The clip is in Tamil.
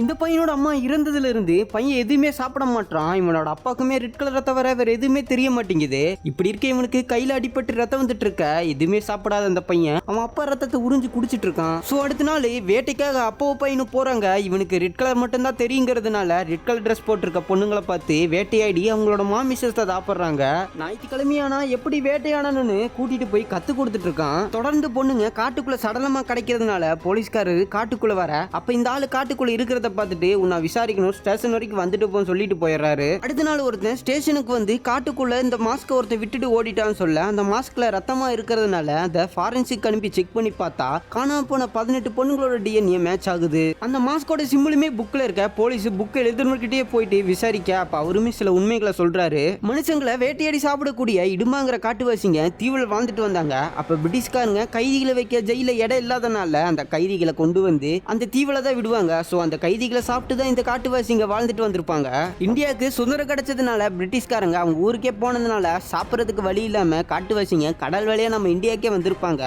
இந்த பையனோட அம்மா இறந்ததுல இருந்து பையன் எதுவுமே சாப்பிட மாட்டான் இவனோட அப்பாக்குமே ரெட் கலரை தவிர வேற எதுவுமே தெரிய மாட்டேங்குது. இப்படி இருக்க இவனுக்கு கையில அடிபட்டு ரத்தம் வந்துட்டு இருக்க எதுவுமே சாப்பிடாத அந்த பையன் அவன் அப்பா ரத்தத்தை உறிஞ்சு குடிச்சிட்டு இருக்கான். ஸோ அடுத்த நாள் வேட்டைக்காக அப்பாவை பையனும் போறாங்க. இவனுக்கு ரெட் கலர் மட்டும்தான் தெரியுங்கிறதுனால ரெட் கலர் ட்ரெஸ் போட்டிருக்க பொண்ணுங்களை பார்த்து வேட்டையாடி அவங்களோட மாமிசத்தை சாப்பிட்றாங்க. ஞாயிற்றுக்கிழமையானா எப்படி வேட்டையாடணும்னு கூட்டிட்டு போய் கத்து கொடுத்துட்டு இருக்கான். தொடர்ந்து பொண்ணுங்க காட்டுக்குள்ள சடலமா கிடைக்கிறதுனால போலீஸ்காரரு காட்டுக்குள்ள வர அப்ப இந்த ஆளு காட்டுக்குள்ள இருக்கிற பார்த்துட்டு உன்னை விசாரிக்கணும் ஸ்டேஷன் வரைக்கும் வந்துட்டு போன்னு சொல்லிட்டு போயிடுறாரு. அடுத்த நாள் ஒருத்தன் ஸ்டேஷனுக்கு வந்து காட்டுக்குள்ள இந்த மாஸ்க் ஒருத்தன் விட்டுட்டு ஓடிட்டான்னு சொல்ல அந்த மாஸ்க்ல ரத்தமா இருக்கிறதுனால அந்த ஃபாரன்சிக் அனுப்பி செக் பண்ணி பார்த்தா காணாம போன பதினெட்டு பொண்ணுங்களோட டிஎன்ஏ மேட்ச் ஆகுது. அந்த மாஸ்கோட சிம்பிளுமே புக்ல இருக்க போலீஸ் புக் எழுதுனர்கிட்டயே போயிட்டு விசாரிக்க அப்ப அவருமே சில உண்மைகளை சொல்றாரு. மனுஷங்களை வேட்டையாடி சாப்பிடக்கூடிய இடுமாங்கிற காட்டுவாசிங்க தீவில் வாழ்ந்துட்டு வந்தாங்க. அப்ப பிரிட்டிஷ்காரங்க கைதிகளை வைக்க ஜெயில இடம் இல்லாதனால அந்த கைதிகளை கொண்டு வந்து அந்த தீவில தான் விடுவாங்க. ஸோ அந்த கை கைதிகளை சாப்பிட்டு தான் இந்த காட்டுவாசிங்க வாழ்ந்துட்டு வந்திருப்பாங்க. இந்தியாவுக்கு சுதந்திரம் கிடைச்சதுனால பிரிட்டிஷ்காரங்க அவங்க ஊருக்கே போனதுனால சாப்பிட்றதுக்கு வழி இல்லாமல் காட்டுவாசிங்க கடல் வழியாக நம்ம இந்தியாக்கே வந்திருப்பாங்க.